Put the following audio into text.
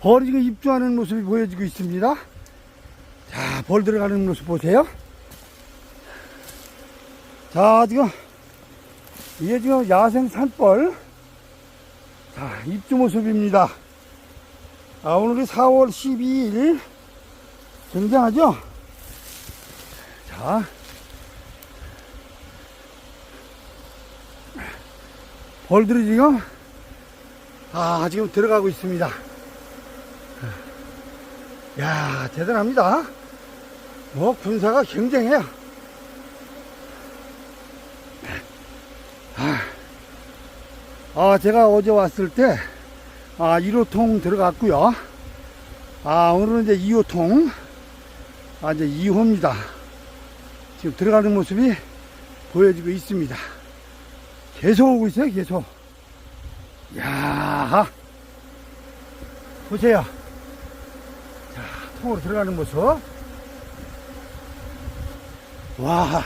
벌이 지금 입주하는 모습이 보여지고 있습니다. 자, 벌 들어가는 모습 보세요. 자, 지금, 이게 지금 야생 산벌. 자, 입주 모습입니다. 아, 오늘이 4월 12일. 굉장하죠? 자. 벌들이 지금, 아, 지금 들어가고 있습니다. 야, 대단합니다. 뭐, 군사가 굉장해요. 아, 아, 제가 어제 왔을 때, 아, 1호통 들어갔고요. 아, 오늘은 이제 2호통, 아, 이제 2호입니다. 지금 들어가는 모습이 보여지고 있습니다. 계속 오고 있어요, 계속. 야 보세요. 자, 통으로 들어가는 모습. 와,